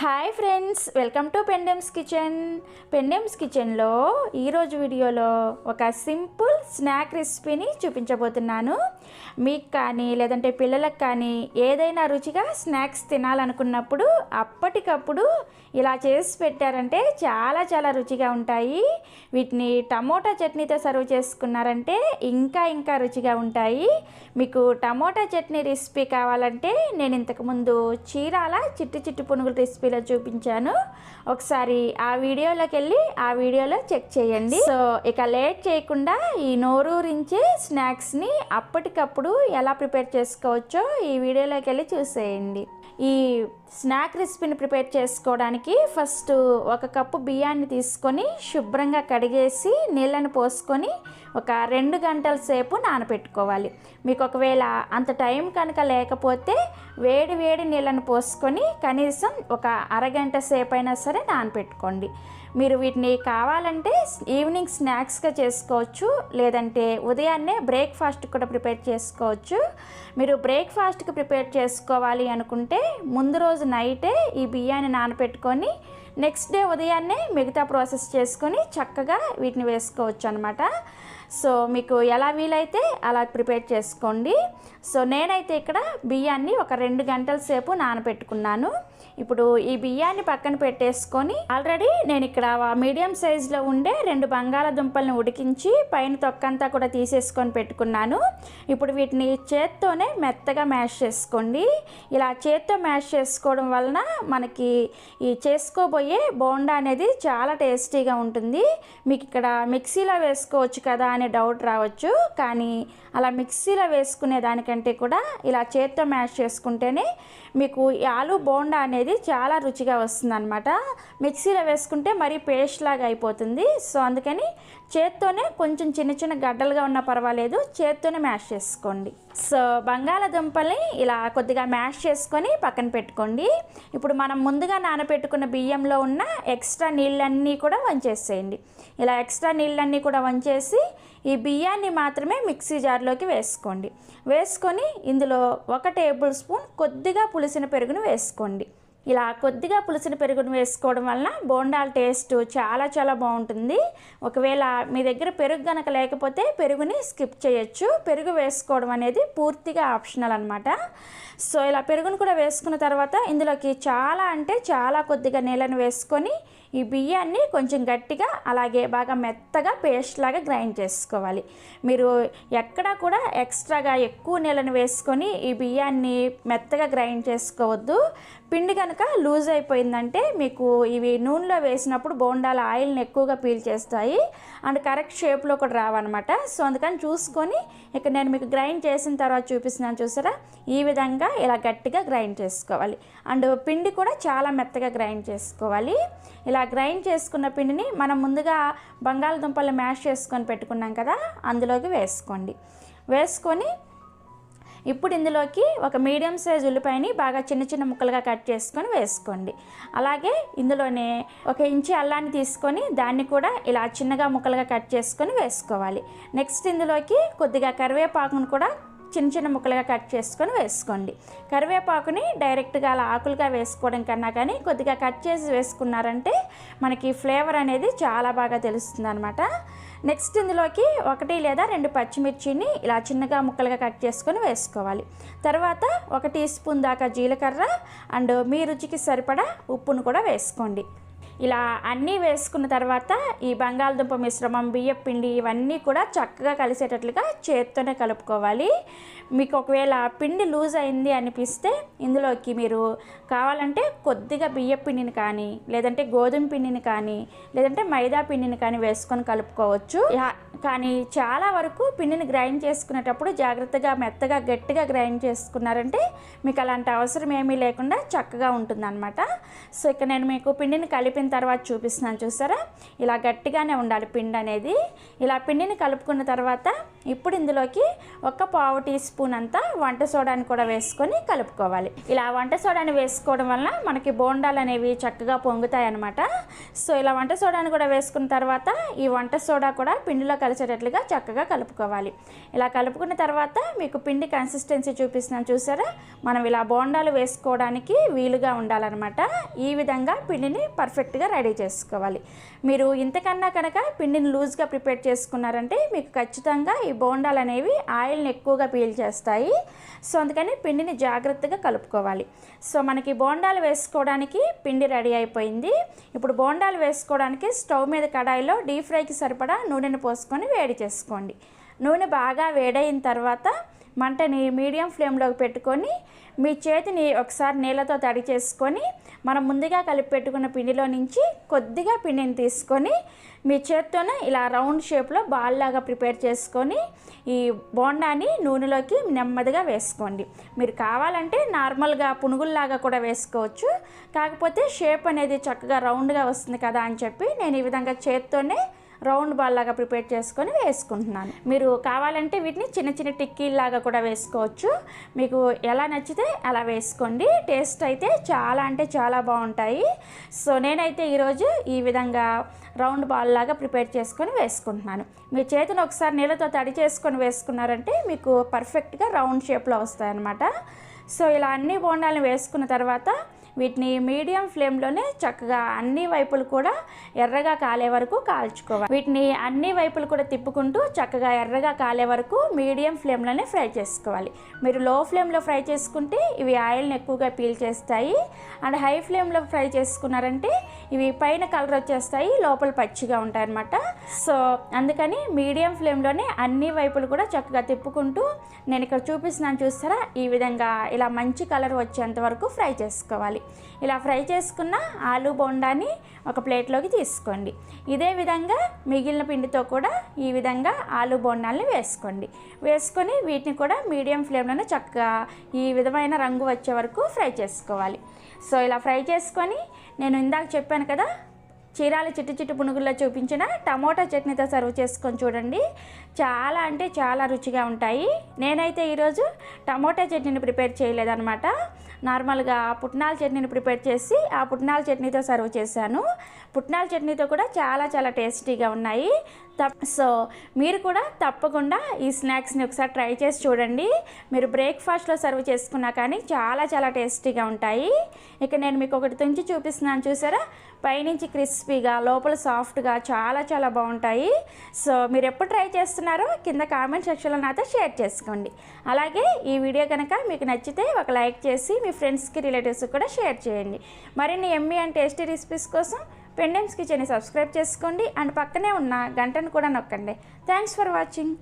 Hi friends welcome to Pendem's kitchen. Pendem's కిచెన్లో ఈరోజు వీడియోలో ఒక సింపుల్ స్నాక్ రెసిపీని చూపించబోతున్నాను. మీకు కానీ లేదంటే పిల్లలకు కానీ ఏదైనా రుచిగా స్నాక్స్ తినాలనుకున్నప్పుడు అప్పటికప్పుడు ఇలా చేసి పెట్టారంటే చాలా చాలా రుచిగా ఉంటాయి. వీటిని టమోటా చట్నీతో సర్వ్ చేసుకున్నారంటే ఇంకా ఇంకా రుచిగా ఉంటాయి. మీకు టమోటా చట్నీ రెసిపీ కావాలంటే నేను ఇంతకుముందు చీరాల చిట్టి చిట్టి పునుగుల రెసిపీలో చూపించాను ఒకసారి ఆ వీడియోలోకి వెళ్ళి ఆ వీడియోలో చెక్ చేయండి. సో ఇక లేట్ చేయకుండా ఈ నోరూరించే స్నాక్స్ని అప్పటికప్పుడు ఎలా ప్రిపేర్ చేసుకోవచ్చో ఈ వీడియోలోకి వెళ్ళి చూసేయండి. ఈ స్నాక్ రెసిపీని ప్రిపేర్ చేసుకోవడానికి ఫస్ట్ ఒక కప్పు బియ్యాన్ని తీసుకొని శుభ్రంగా కడిగేసి నీళ్ళని పోసుకొని ఒక రెండు గంటల సేపు నానబెట్టుకోవాలి మీకు ఒకవేళ అంత టైం కనుక లేకపోతే వేడి వేడి నీళ్ళని పోసుకొని కనీసం ఒక అరగంట సేపు అయినా సరే నానపెట్టుకోండి. మీరు వీటిని కావాలంటే ఈవినింగ్ స్నాక్స్గా చేసుకోవచ్చు లేదంటే ఉదయాన్నే బ్రేక్ఫాస్ట్ కూడా ప్రిపేర్ చేసుకోవచ్చు. మీరు బ్రేక్ఫాస్ట్కి ప్రిపేర్ చేసుకోవాలి అనుకుంటే ముందు రోజు నైటే ఈ బియ్యాన్ని నానబెట్టుకొని నెక్స్ట్ డే ఉదయాన్నే మిగతా ప్రాసెస్ చేసుకొని చక్కగా వీటిని వేసుకోవచ్చు అనమాట సో మీకు ఎలా వీలైతే అలా ప్రిపేర్ చేసుకోండి. సో నేనైతే ఇక్కడ బియ్యాన్ని ఒక రెండు గంటల సేపు నానబెట్టుకున్నాను ఇప్పుడు ఈ బియ్యాన్ని పక్కన పెట్టేసుకొని ఆల్రెడీ నేను ఇక్కడ మీడియం సైజులో ఉండే రెండు బంగాళాదుంపలను ఉడికించి పైన తొక్కంతా కూడా తీసేసుకొని పెట్టుకున్నాను. ఇప్పుడు వీటిని చేత్తోనే మెత్తగా మ్యాష్ చేసుకోండి. ఇలా చేత్తో మ్యాష్ చేసుకోవడం వలన మనకి ఈ చేసుకోబోయే బోండా అనేది చాలా టేస్టీగా ఉంటుంది. మీకు ఇక్కడ మిక్సీలో వేసుకోవచ్చు కదా అనే డౌట్ రావచ్చు. కానీ అలా మిక్సీలో వేసుకునే దానికంటే కూడా ఇలా చేత్తో మ్యాష్ చేసుకుంటేనే మీకు ఆలు బోండా అనేది చాలా రుచిగా వస్తుందన్నమాట. మిక్సీలో వేసుకుంటే మరీ పేస్ట్ లాగా అయిపోతుంది. సో అందుకని చేత్తోనే కొంచెం చిన్న చిన్న గడ్డలుగా ఉన్నా పర్వాలేదు. చేత్తోనే మ్యాష్ చేసుకోండి. సో బంగాళాదుంపల్ని ఇలా కొద్దిగా మ్యాష్ చేసుకొని పక్కన పెట్టుకోండి. ఇప్పుడు మనం ముందుగా నానబెట్టుకున్న బియ్యంలో ఉన్న ఎక్స్ట్రా నీళ్ళన్నీ కూడా వంచేసేయండి. ఇలా ఎక్స్ట్రా నీళ్ళన్నీ కూడా వంచేసి ఈ బియ్యాన్ని మాత్రమే మిక్సీ జార్లోకి వేసుకోండి. వేసుకొని ఇందులో ఒక టేబుల్ స్పూన్ కొద్దిగా పులిసిన పెరుగును వేసుకోండి. ఇలా కొద్దిగా పులిసిన పెరుగును వేసుకోవడం వలన బోండాల టేస్ట్ చాలా చాలా బాగుంటుంది. ఒకవేళ మీ దగ్గర పెరుగు గనక లేకపోతే పెరుగుని స్కిప్ చేయొచ్చు. పెరుగు వేసుకోవడం అనేది పూర్తిగా ఆప్షనల్ అనమాట సో ఇలా పెరుగును కూడా వేసుకున్న తర్వాత ఇందులోకి చాలా అంటే చాలా కొద్దిగా నీళ్ళను వేసుకొని ఈ బియ్యాన్ని కొంచెం గట్టిగా అలాగే బాగా మెత్తగా పేస్ట్ లాగా గ్రైండ్ చేసుకోవాలి. మీరు ఎక్కడా కూడా ఎక్స్ట్రాగా ఎక్కువ నీళ్ళను వేసుకొని ఈ బియ్యాన్ని మెత్తగా గ్రైండ్ చేసుకోవద్దు. పిండి కనుక లూజ్ అయిపోయిందంటే మీకు ఇవి నూనెలో వేసినప్పుడు బోండాల ఆయిల్ని ఎక్కువగా పీల్చేస్తాయి అండ్ కరెక్ట్ షేప్లో కూడా రావన్నమాట. సో అందుకని చూసుకొని ఇక నేను మీకు గ్రైండ్ చేసిన తర్వాత చూపిస్తున్నాను చూసారా? ఈ విధంగా ఇలా గట్టిగా గ్రైండ్ చేసుకోవాలి. అండ్ పిండి కూడా చాలా మెత్తగా గ్రైండ్ చేసుకోవాలి. ఇలా గ్రైండ్ చేసుకున్న పిండిని మనం ముందుగా బంగాళదుంపలు మ్యాష్ చేసుకొని పెట్టుకున్నాం కదా అందులోకి వేసుకోండి. వేసుకొని ఇప్పుడు ఇందులోకి ఒక మీడియం సైజ్ ఉల్లిపాయని బాగా చిన్న చిన్న ముక్కలుగా కట్ చేసుకొని వేసుకోండి. అలాగే ఇందులోనే ఒక ఇంచి అల్లాన్ని తీసుకొని దాన్ని కూడా ఇలా చిన్నగా ముక్కలుగా కట్ చేసుకొని వేసుకోవాలి. నెక్స్ట్ ఇందులోకి కొద్దిగా కరివేపాకును కూడా చిన్న చిన్న ముక్కలుగా కట్ చేసుకొని వేసుకోండి. కరివేపాకుని డైరెక్ట్గా అలా ఆకులుగా వేసుకోవడం కన్నా కానీ కొద్దిగా కట్ చేసి వేసుకున్నారంటే మనకి ఫ్లేవర్ అనేది చాలా బాగా తెలుస్తుంది అనమాట నెక్స్ట్ ఇందులోకి ఒకటి లేదా రెండు పచ్చిమిర్చిని ఇలా చిన్నగా ముక్కలుగా కట్ చేసుకొని వేసుకోవాలి. తర్వాత ఒక టీ స్పూన్ దాకా జీలకర్ర అండ్ మీ రుచికి సరిపడా ఉప్పును కూడా వేసుకోండి. ఇలా అన్నీ వేసుకున్న తర్వాత ఈ బంగాళదుంప మిశ్రమం బియ్యం పిండి ఇవన్నీ కూడా చక్కగా కలిసేటట్లుగా చేత్తోనే కలుపుకోవాలి. మీకు ఒకవేళ పిండి లూజ్ అయింది అనిపిస్తే ఇందులోకి మీరు కావాలంటే కొద్దిగా బియ్యం పిండిని కానీ లేదంటే గోధుమ పిండిని కానీ లేదంటే మైదా పిండిని కానీ వేసుకొని కలుపుకోవచ్చు. కానీ చాలా వరకు పిండిని గ్రైండ్ చేసుకునేటప్పుడు జాగ్రత్తగా మెత్తగా గట్టిగా గ్రైండ్ చేసుకున్నారంటే మీకు అలాంటి అవసరం ఏమీ లేకుండా చక్కగా ఉంటుందన్నమాట. సో ఇక నేను మీకు పిండిని కలిపిన తర్వాత చూపిస్తున్నాను చూసారా? ఇలా గట్టిగానే ఉండాలి పిండి అనేది ఇలా పిండిని కలుపుకున్న తర్వాత ఇప్పుడు ఇందులోకి ఒక పావు టీ స్పూన్ అంతా వంట సోడాని కూడా వేసుకొని కలుపుకోవాలి. ఇలా వంట సోడాని వేసుకోవడం వల్ల మనకి బోండాలు అనేవి చక్కగా పొంగుతాయి అనమాట సో ఇలా వంట సోడాని కూడా వేసుకున్న తర్వాత ఈ వంట సోడా కూడా పిండిలో కలిసేటట్లుగా చక్కగా కలుపుకోవాలి. ఇలా కలుపుకున్న తర్వాత మీకు పిండి కన్సిస్టెన్సీ చూపిస్తున్నాను చూసారా? మనం ఇలా బోండాలు వేసుకోవడానికి వీలుగా ఉండాలన్నమాట. ఈ విధంగా పిండిని పర్ఫెక్ట్గా రెడీ చేసుకోవాలి. మీరు ఇంతకన్నా కనుక పిండిని లూజ్గా ప్రిపేర్ చేసుకున్నారంటే మీకు ఖచ్చితంగా ఈ బోండాలు అనేవి ఆయిల్ని ఎక్కువగా పీల్ చేస్తాయి సో అందుకని పిండిని జాగ్రత్తగా కలుపుకోవాలి. సో మనకి బోండాలు వేసుకోవడానికి పిండి రెడీ అయిపోయింది. ఇప్పుడు బోండాలు వేసుకోవడానికి స్టవ్ మీద కడాయిలో డీప్ ఫ్రైకి సరిపడా నూనెను పోసుకొని వేడి చేసుకోండి. నూనె బాగా వేడైన తర్వాత మంటని మీడియం ఫ్లేమ్లోకి పెట్టుకొని మీ చేతిని ఒకసారి నీళ్ళతో తడి చేసుకొని మనం ముందుగా కలిపి పెట్టుకున్న పిండిలో నుంచి కొద్దిగా పిండిని తీసుకొని మీ చేత్తోనే ఇలా రౌండ్ షేప్లో బాల్ లాగా ప్రిపేర్ చేసుకొని ఈ బోండాని నూనెలోకి నెమ్మదిగా వేసుకోండి. మీరు కావాలంటే నార్మల్గా పునుగుల్లాగా కూడా వేసుకోవచ్చు. కాకపోతే షేప్ అనేది చక్కగా రౌండ్గా వస్తుంది కదా అని చెప్పి నేను ఈ విధంగా చేత్తోనే రౌండ్ బాల్ లాగా ప్రిపేర్ చేసుకొని వేసుకుంటున్నాను. మీరు కావాలంటే వీటిని చిన్న చిన్న టిక్కీలాగా కూడా వేసుకోవచ్చు. మీకు ఎలా నచ్చితే అలా వేసుకోండి. టేస్ట్ అయితే చాలా అంటే చాలా బాగుంటాయి. సో నేనైతే ఈరోజు ఈ విధంగా రౌండ్ బాల్ లాగా ప్రిపేర్ చేసుకొని వేసుకుంటున్నాను. మీ చేతిని ఒకసారి నీళ్ళతో తడి చేసుకొని వేసుకున్నారంటే మీకు పర్ఫెక్ట్గా రౌండ్ షేప్లో వస్తాయన్నమాట. సో ఇలా అన్ని బోండాలను వేసుకున్న తర్వాత వీటిని మీడియం ఫ్లేమ్లోనే చక్కగా అన్ని వైపులు కూడా ఎర్రగా కాలే వరకు కాల్చుకోవాలి. వీటిని అన్ని వైపులు కూడా తిప్పుకుంటూ చక్కగా ఎర్రగా కాలే వరకు మీడియం ఫ్లేమ్లోనే ఫ్రై చేసుకోవాలి. మీరు లో ఫ్లేమ్లో ఫ్రై చేసుకుంటే ఇవి ఆయిల్ని ఎక్కువగా పీల్ చేస్తాయి. అండ్ హై ఫ్లేమ్లో ఫ్రై చేసుకున్నారంటే ఇవి పైన కలర్ వచ్చేస్తాయి లోపల పచ్చిగా ఉంటాయి అన్నమాట సో అందుకని మీడియం ఫ్లేమ్లోనే అన్ని వైపులు కూడా చక్కగా తిప్పుకుంటూ నేను ఇక్కడ చూపిస్తున్నాను చూస్తారా? ఈ విధంగా ఇలా మంచి కలర్ వచ్చేంత వరకు ఫ్రై చేసుకోవాలి. ఇలా ఫ్రై చేసుకున్న ఆలు బోండాని ఒక ప్లేట్లోకి తీసుకోండి. ఇదే విధంగా మిగిలిన పిండితో కూడా ఈ విధంగా ఆలు బోండాల్ని వేసుకోండి. వేసుకొని వీటిని కూడా మీడియం ఫ్లేమ్లోనే చక్కగా ఈ విధమైన రంగు వచ్చే వరకు ఫ్రై చేసుకోవాలి. సో ఇలా ఫ్రై చేసుకొని నేను ఇందాక చెప్పాను కదా చీరాల చిట్టు చిట్టు పునుగుల్లో చూపించిన టమోటా చట్నీతో సర్వ్ చేసుకొని చూడండి. చాలా అంటే చాలా రుచిగా ఉంటాయి. నేనైతే ఈరోజు టమోటా చట్నీని ప్రిపేర్ చేయలేదన్నమాట. నార్మల్గా పుట్నాల చట్నీని ప్రిపేర్ చేసి ఆ పుట్నాల చట్నీతో సర్వ్ చేశాను. పుట్నాల చట్నీతో కూడా చాలా చాలా టేస్టీగా ఉన్నాయి. తప్ సో మీరు కూడా తప్పకుండా ఈ స్నాక్స్ని ఒకసారి ట్రై చేసి చూడండి. మీరు బ్రేక్ఫాస్ట్లో సర్వ్ చేసుకున్నా కానీ చాలా చాలా టేస్టీగా ఉంటాయి. ఇక నేను మీకు ఒకటి తుంచి చూపిస్తున్నాను చూసారా? పైనుంచి క్రిస్పీగా లోపల సాఫ్ట్గా చాలా చాలా బాగుంటాయి. సో మీరు ఎప్పుడు ట్రై చేస్తున్నారో కింద కామెంట్ సెక్షన్లో నాతో షేర్ చేసుకోండి. అలాగే ఈ వీడియో కనుక మీకు నచ్చితే ఒక లైక్ చేసి మీ ఫ్రెండ్స్కి రిలేటివ్స్కి కూడా షేర్ చేయండి. మరిన్ని ఎమ్మీ అండ్ టేస్టీ రెసిపీస్ కోసం పెండెమ్స్ కిచెన్ని సబ్స్క్రైబ్ చేసుకోండి. అండ్ పక్కనే ఉన్న గంటను కూడా నొక్కండి. Thanks for watching